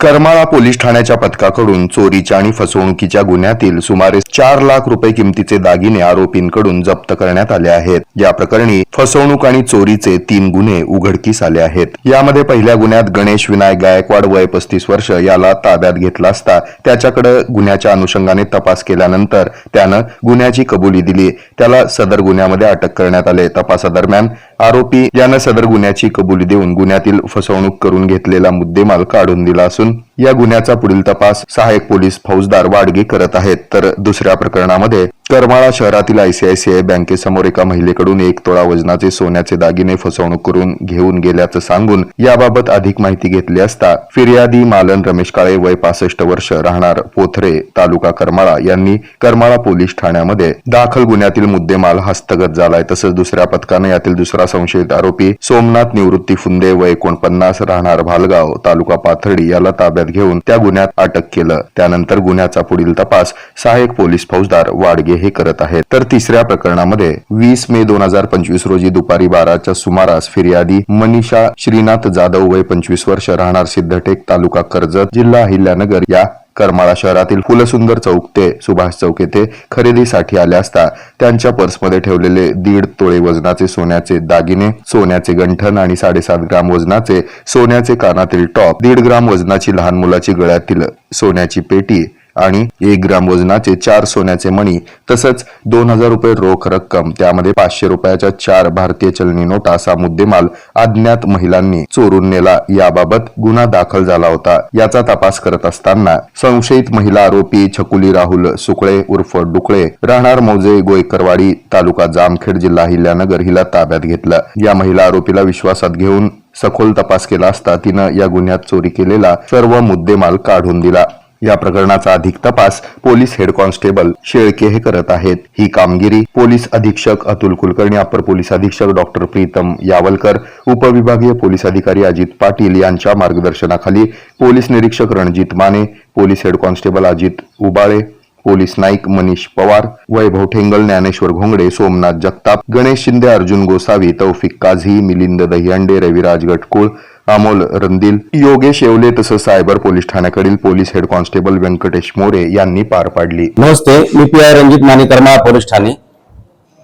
Karmala police ठाण्याच्या पथकाकडून चोरीच्या आणि फसवणुकीच्या गुन्ह्यातील सुमारे चार लाख रुपये किमतीचे दागिने आरोपींकडून जप्त करण्यात आले आहेत. या प्रकरणी फसवणूक आणि चोरीचे तीन गुन्हे उघडकीस आले आहेत. यामध्ये पहिल्या गुन्ह्यात गणेश विनायक गायकवाड वय पस्तीस वर्ष याला ताब्यात घेतला असता त्याच्याकडे गुन्ह्याच्या अनुषंगाने तपास केल्यानंतर त्यानं गुन्ह्याची कबुली दिली. त्याला सदर गुन्ह्यामध्ये अटक करण्यात आले. तपासादरम्यान आरोपी यानं सदर गुन्ह्याची कबुली देऊन गुन्ह्यातील फसवणूक करून घेतलेला मुद्देमाल काढून दिला असून Um, या गुन्ह्याचा पुढील तपास सहाय्यक पोलीस फौजदार वाडगे करत आहेत. तर दुसऱ्या प्रकरणामध्ये करमाळा शहरातील आयसीआयसीआय बँकेसमोर एका महिलेकडून एक तोळा वजनाचे सोन्याचे दागिने फसवणूक करून घेऊन गेल्याचं सांगून याबाबत अधिक माहिती घेतली असता फिर्यादी मालन रमेश काळे वय पासष्ट वर्ष राहणार पोथरे तालुका करमाळा यांनी करमाळा पोलीस ठाण्यामध्ये दाखल गुन्ह्यातील मुद्देमाल हस्तगत झालाय. तसंच दुसऱ्या पथकानं यातील दुसरा संशयित आरोपी सोमनाथ निवृत्ती फुंदे वय एकोणपन्नास राहणार भालगाव तालुका पाथर्डी याला ताब्यात घेऊन त्या गुन्ह्यात अटक केलं. त्यानंतर गुन्ह्याचा पुढील तपास सहाय्यक पोलीस फौजदार वाडगे हे करत आहेत. तर तिसऱ्या प्रकरणामध्ये वीस मे दोन हजार पंचवीस रोजी दुपारी बाराच्या सुमारास फिर्यादी मनीषा श्रीनाथ जाधव वय पंचवीस वर्ष राहणार सिद्धटेक तालुका कर्जत जिल्हा अहिल्यानगर या करमाळा शहरातील फुलसुंदर चौक ते सुभाष चौक येथे खरेदीसाठी आले असता त्यांच्या पर्समध्ये ठेवलेले दीड तोळे वजनाचे सोन्याचे दागिने सोन्याचे गंठन आणि साडेसात ग्राम वजनाचे सोन्याचे कानातील टॉप दीड ग्राम वजनाची लहान मुलाची गळ्यातील सोन्याची पेटी आणि एक ग्राम वजनाचे चार सोन्याचे मणी तसंच दोन हजार रुपये रोख रक्कम त्यामध्ये पाचशे रुपयाच्या चार भारतीय चलनी नोटा असा मुद्देमाल अज्ञात महिलांनी चोरून नेला. याबाबत गुन्हा दाखल झाला होता. याचा तपास करत असताना संशयित महिला आरोपी छकुली राहुल सुकळे उर्फ डुकळे राहणार मौजे गोयकरवाडी तालुका जामखेड जिल्हा हिल्यानगर हिला ताब्यात घेतलं. या महिला आरोपीला विश्वासात घेऊन सखोल तपास केला असता तिनं या गुन्ह्यात चोरी केलेला सर्व मुद्देमाल काढून दिला. या प्रकरणाचा अधिक तपास पोलीस हेड कॉन्स्टेबल शेळके हे करत आहेत. ही कामगिरी पोलीस अधीक्षक अतुल कुलकर्णी अप्पर पोलीस अधीक्षक डॉक्टर प्रीतम यावलकर उपविभागीय पोलीस अधिकारी अजित पाटील यांच्या मार्गदर्शनाखाली पोलीस निरीक्षक Ranjit Mane police head constable Ajit Ubale police Naik Manish Pawar Vaibhav Thengal Dnyaneshwar Ghongade Somnath Jagtap Ganesh Shinde Arjun Gosavi Taufiq Kazi Milind Dahihande Raviraj Gatkul Amol Randil Yogesh Yewale तसंच cyber police ठाण्याकडील police head constable Venkatesh More यांनी पार पाडली. नमस्ते मी P I Ranjit Mane Karmala police Thane.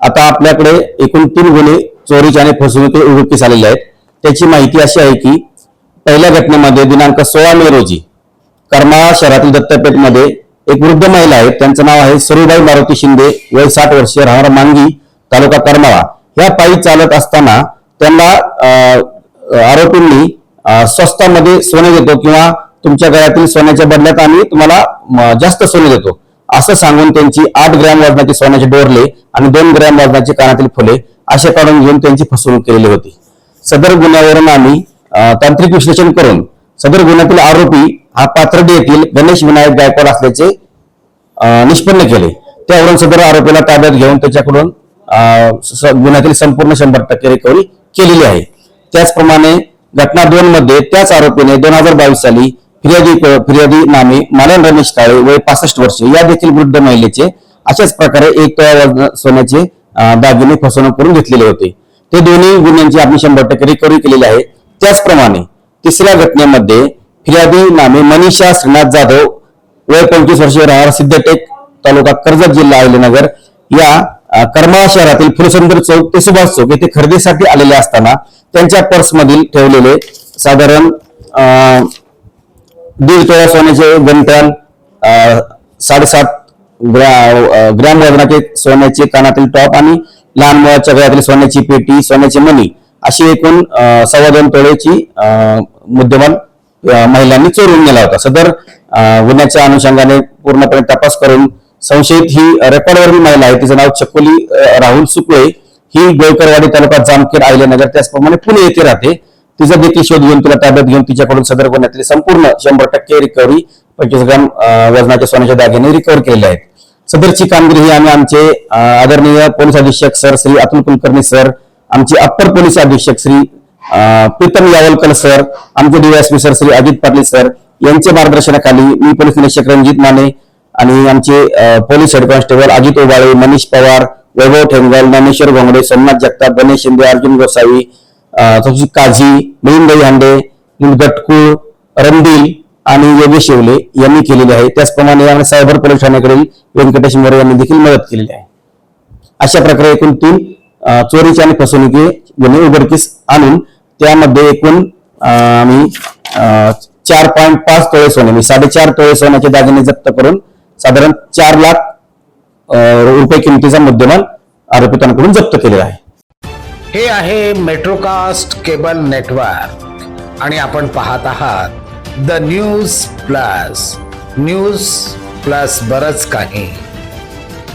आता आपल्याकडे एकूण तीन गुन्हे चोरीचे आणि फसवणुकी उघडकीस आलेले आहेत. त्याची माहिती अशी आहे की पहिल्या घटनेमध्ये दिनांक सोळा मे रोजी करमाळा शहरातील दत्तपेठमध्ये एक वृद्ध महिला आहे. त्यांचं नाव आहे सरुबाई मारुती शिंदे वय साठ वर्षीय राहणार मांगी तालुका करमाळा. ह्या पायी चालत असताना त्यांना अं, आरोपींनी स्वस्तामध्ये सोने देतो किंवा तुमच्या गळ्यातील सोन्याच्या बदल्यात आम्ही तुम्हाला जास्त सोने देतो. असं सांगून त्यांची आठ ग्रॅम वजनाचे सोन्याचे डोरले आणि दोन ग्रॅम वजनाचे कानातील फुले असे काढून घेऊन त्यांची फसवणूक केलेली होती. सदर गुन्ह्यावरून आम्ही तांत्रिक विश्लेषण करून सदर गुन्ह्यातील आरोपी हा पाथर्डी येथील गणेश विनायक गायकवाड असल्याचे निष्पन्न केले. त्यावरून सदर आरोपीला ताब्यात घेऊन त्याच्याकडून अं, स- गुन्ह्यातील संपूर्ण शंभर टक्के रिकव्हरी केलेली आहे. त्याचप्रमाणे घटना दोन मध्ये त्याच आरोपीने दोन हजार बावीस साली फिर्यादी फिर्यादी नामे मालन रमेश काळे वय पासष्ट वर्ष या देखील वृद्ध महिलेचे अशाच प्रकारे एक तोळा सोन्याचे दागिने फसवणूक करून घेतलेले होते. ते दोन्ही गुन्ह्यांची आपण शंभर टक्के रिकव्हरी केलेली आहे. त्याचप्रमाणे तिसऱ्या घटनेमध्ये फिर्यादी नामे मनीषा श्रीनाथ जाधव वय पंचवीस वर्ष राहणार सिद्धटेक तालुका कर्जत जिल्हा अहिलेनगर या करमाळा शहरातील फुलसुंदर चौक ते सुभाष चौक येथे खरेदीसाठी आलेले असताना त्यांच्या पर्स मधील ठेवलेले साधारण दीड तोळा सोन्याचे गंठण साडेसात ग्रा ग्रॅम वजनाचे सोन्याचे कानातील टॉप आणि लहान मुलाच्या गळ्यातील सोन्याची पेटी सोन्याची मणी अशी एकूण सव्वा दोन तोळ्याची मुद्देमाल महिलांनी चोरून नेला होता. सदर गुन्ह्याच्या अनुषंगाने पूर्णपणे तपास करून संशयित ही रेकॉर्डवरील महिला आहे. तिचं नाव चकोली राहुल सुकळे ही गोळकरवाडी तालुका जामखेड आयल्यानगर त्याचप्रमाणे पुणे येथे राहते. तिचा देखील शोध घेऊन तिला ताब्यात घेऊन तिच्याकडून सदर गुन्ह्यातली संपूर्ण शंभर टक्के रिकव्हरी पंचवीस ग्राम वजनाच्या सोन्याच्या दागिने रिकव्हर केलेले आहेत. सदरची कामगिरी ही आम्ही आमचे आदरणीय पोलीस अधीक्षक सर श्री अतुल कुलकर्णी सर आमचे अप्पर पोलीस अधीक्षक श्री प्रीतम यावलकर सर आमचे DYSP sir Shri Ajit Patil sir यांच्या मार्गदर्शनाखाली मी पोलीस निरीक्षक रणजित माने आणि आमचे police head constable Ajit Obale Manish Pawar Vaibhav Thengal Dnyaneshwar Ghongade Somnath Jagtap Ganesh Shinde Arjun Gosavi तसेच काझी मिलिंदभाई हांडे गटकुळ रंदील आणि योगेश शिवले यांनी केलेली आहे. त्याचप्रमाणे आम्ही सायबर पोलीस ठाण्याकडील व्यंकटेश मोरे यांनी देखील मदत केलेली आहे. अशा प्रकारे एकूण तीन चोरीचे आणि फसवणुकी गुन्हे उघडकीस आणून त्यामध्ये एकूण आम्ही चार पॉईंट पाच तोळे सोने म्हणजे साडेचार तोळे सोन्याचे दागिने जप्त करून साधारण चार लाख रुपये किमतीचा मुद्देमाल आरोपितांकडून जप्त केलेला आहे. हे आहे मेट्रोकास्ट केबल नेटवर्क आणि आपण पाहत आहात the news plus news plus बरच काही.